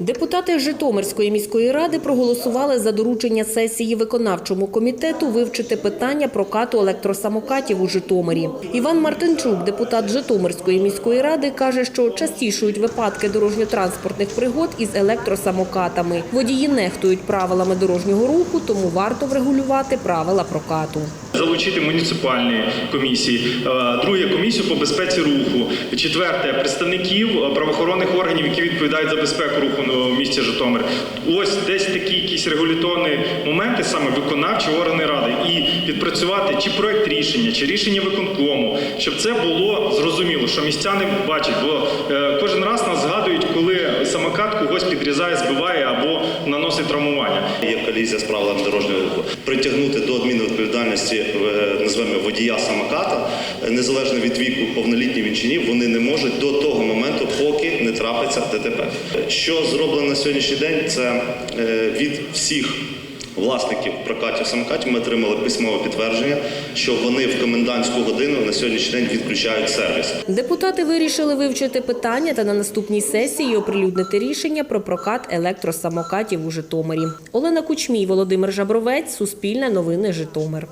Депутати Житомирської міської ради проголосували за доручення сесії виконавчому комітету вивчити питання прокату електросамокатів у Житомирі. Іван Мартинчук, депутат Житомирської міської ради, каже, що частішують випадки дорожньо-транспортних пригод із електросамокатами. Водії нехтують правилами дорожнього руху, тому варто врегулювати правила прокату. Залучити муніципальні комісії, е, друге комісію по безпеці руху, четверте представників правоохоронних органів, які відповідають за безпеку руху в місті Житомир. Ось десь такі якісь регуляторні моменти, саме виконавчі органи ради, і відпрацювати чи проект рішення, чи рішення виконкому, щоб це було зрозуміло, що містяни бачать, бо е, кожен раз нас згадують, коли самокат когось підрізає, збиває або наносить травмування. Є колізія з правилами дорожнього руху. Притягнути до адмінвідповідальності е, назвемо водія самоката, е, незалежно від віку, повнолітній він чи ні, вони не можуть до того моменту, поки не трапиться ДТП. Що зроблено на сьогоднішній день, це е, від всіх. Власників прокатів самокатів ми отримали письмове підтвердження, що вони в комендантську годину на сьогоднішній день відключають сервіс. Депутати вирішили вивчити питання та на наступній сесії оприлюднити рішення про прокат електросамокатів у Житомирі. Олена Кучмій, Володимир Жабровець, Суспільне новини Житомир.